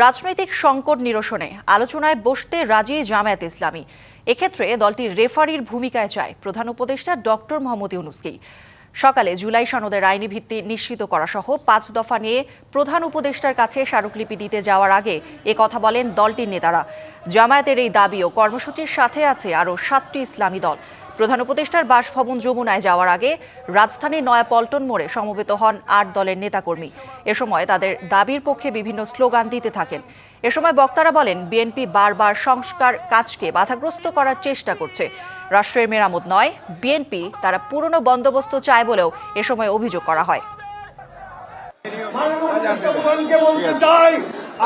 রাজনৈতিক সংকট নিরসনে আলোচনায় বসতে রাজি জামায়াত ইসলামী। এক্ষেত্রে দলটির রেফারির ভূমিকায় চায়। প্রধান উপদেষ্টা ডক্টর মোহাম্মদ ইউনুসকেই। সকালে জুলাই সনদের আইনি ভিত্তি নিশ্চিত করা সহ পাঁচ দফা নিয়ে প্রধান উপদেষ্টার কাছে স্মারকলিপি দিতে যাওয়ার আগে এ কথা বলেন দলটির নেতারা। জামায়াতের এই দাবি ও কর্মসূচির সাথে আছে আরও সাতটি ইসলামী দল। প্রধান উপদেষ্টার বাসভবন যমুনায় যাওয়ার আগে রাজধানীর নয়াপল্টন মোড়ে সমবেত হন আট দলের নেতাকর্মী। এ সময় তাদের দাবির পক্ষে বিভিন্ন স্লোগান দিতে থাকেন। এ সময় বক্তারা বলেন, বিএনপি বারবার সংস্কার কাজকে বাধাগ্রস্ত করার চেষ্টা করছে। রাষ্ট্রের মেরামত নয়, বিএনপি তারা পুরনো বন্দোবস্ত চায় বলেও এ সময় অভিযোগ করা হয়।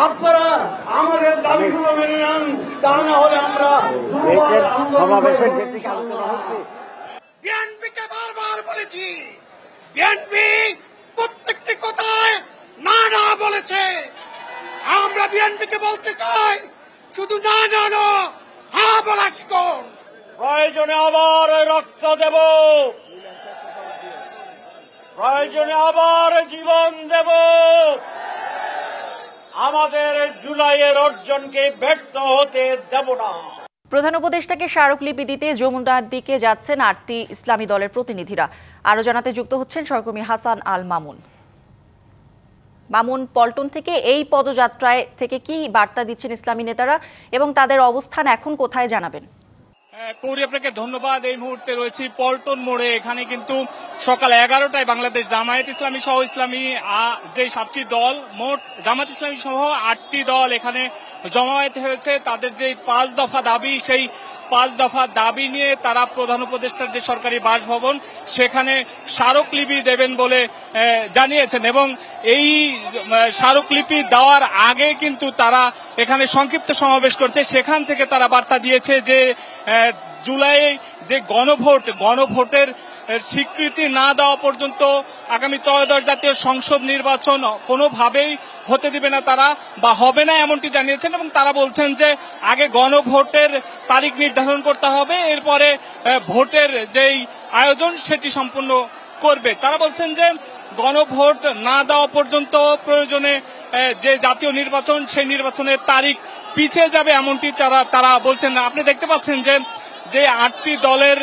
আপনারা আমাদের দাবিগুলো মেনে নেন। তা না হলে আমরা সমাবেশের যেটি আলোচনা হচ্ছে বিএনপিকে বারবার বলেছি বিএনপি প্রত্যেকটি কথায় না না বলেছে। আমরা বিএনপিকে বলতে চাই শুধু না না না হা বলা শিখুন। প্রয়োজনে আবার রক্ত দেব। প্রয়োজনে আবার জীবন দেব। আমাদের জুলাইয়ের অর্জনকে ব্যর্থ হতে দেব না। প্রধান উপদেষ্টাকে স্মারকলিপি দিতে যমুনার দিকে যাচ্ছেন আটটি ইসলামী দলের প্রতিনিধিরা। আরও জানাতে যুক্ত হচ্ছেন সহকর্মী হাসান আল মামুন। মামুন, পল্টন থেকে এই পদযাত্রায় থেকে কি বার্তা দিচ্ছেন ইসলামী নেতারা এবং তাদের অবস্থান এখন কোথায় জানাবেন? কৌরি আপনাকে ধন্যবাদ। এই মুহূর্তে রয়েছি পল্টন মোড়ে। এখানে কিন্তু সকাল এগারোটায় বাংলাদেশ জামায়াত ইসলামী সহ ইসলামী যে সাতটি দল, মোট জামাত ইসলামী সহ আটটি দল এখানে জমায়েত হয়েছে। তাদের যে পাঁচ দফা দাবি, সেই পাঁচ দফা দাবি নিয়ে তারা প্রধান উপদেষ্টার যে সরকারি বাসভবন, সেখানে স্মারকলিপি দেবেন বলে জানিয়েছেন এবং এই স্মারকলিপি দেওয়ার আগে কিন্তু তারা এখানে সংক্ষিপ্ত সমাবেশ করছে। সেখান থেকে তারা বার্তা দিয়েছে যে জুলাই যে গণভোট, গণভোটের স্বীকৃতি না দেওয়া পর্যন্ত আগামী ত্রয়োদশ জাতীয় সংসদ নির্বাচন কোনোভাবেই হতে দিবে না তারা বা হবে না এমনটি জানিয়েছেন এবং তারা বলছেন যে আগে গণভোটের তারিখ নির্ধারণ করতে হবে, এরপরে ভোটের যেই আয়োজন সেটি সম্পূর্ণ করবে। তারা বলছেন যে গণভোট না দেওয়া পর্যন্ত প্রয়োজনে যে জাতীয় নির্বাচন সেই নির্বাচনের তারিখ পিছিয়ে যাবে এমনটি তারা তারা বলছেন আপনি দেখতে পাচ্ছেন যে যে আটটি দলের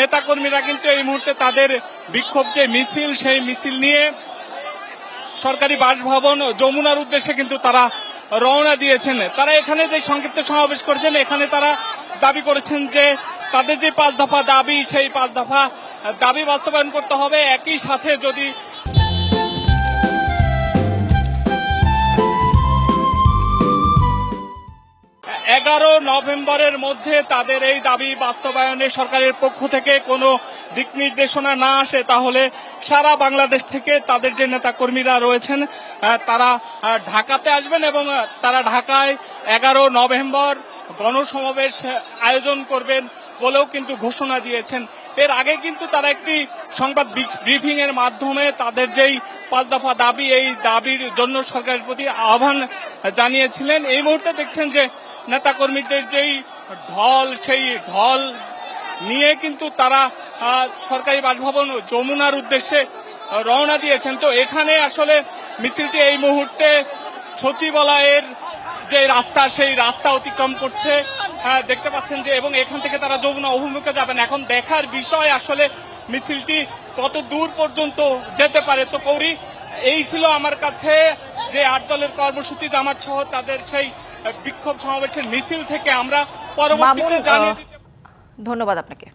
নেতাকর্মীরা কিন্তু এই মুহূর্তে তাদের বিক্ষোভ যে মিছিল, সেই মিছিল নিয়ে সরকারি বাসভবন যমুনার উদ্দেশ্যে কিন্তু তারা রওনা দিয়েছেন। তারা এখানে যে সংক্ষিপ্ত সমাবেশ করেছেন, এখানে তারা দাবি করেছেন যে তাদের যে পাঁচ দফা দাবি, সেই পাঁচ দফা দাবি বাস্তবায়ন করতে হবে। একই সাথে যদি এগারো নভেম্বরের মধ্যে তাদের এই দাবি বাস্তবায়নে সরকারের পক্ষ থেকে কোনো দিক নির্দেশনা না আসে, তাহলে সারা বাংলাদেশ থেকে তাদের যে নেতা কর্মীরা রয়েছেন তারা ঢাকাতে আসবেন এবং তারা ঢাকায় এগারো নভেম্বর গণসমাবেশ আয়োজন করবেন বলেও কিন্তু ঘোষণা দিয়েছেন। এর আগে কিন্তু তারা একটি সংবাদ ব্রিফিং এর মাধ্যমে তাদের যেই পাঁচ দফা দাবি, এই দাবির জন্য সরকারের প্রতি আহ্বান জানিয়েছিলেন। এই মুহূর্তে দেখছেন যে নেতাকর্মীদের যেই ঢল, সেই ঢল নিয়ে কিন্তু তারা সরকারি বাসভবন যমুনার উদ্দেশ্যে রওনা দিয়েছেন। তো এখানে আসলে মিছিলটি এই মুহূর্তে সচিবালয়ের যে রাস্তা সেই রাস্তা অতিক্রম করছে। আহ, দেখতে পাচ্ছেন যে এবং এখান থেকে তারা যমুনা অভিমুখে যাবেন। এখন দেখার বিষয় আসলে মিছিলটি কত দূর পর্যন্ত যেতে পারে? তো কৌরি এই ছিল আমার কাছে যে আট দলের কর্মসূচি। জামাত সহ তাদের সেই বিক্ষোভ সমাবেশের মিছিল থেকে আমরা পরবর্তীতে জানিয়ে দিতে ধন্যবাদ আপনাকে।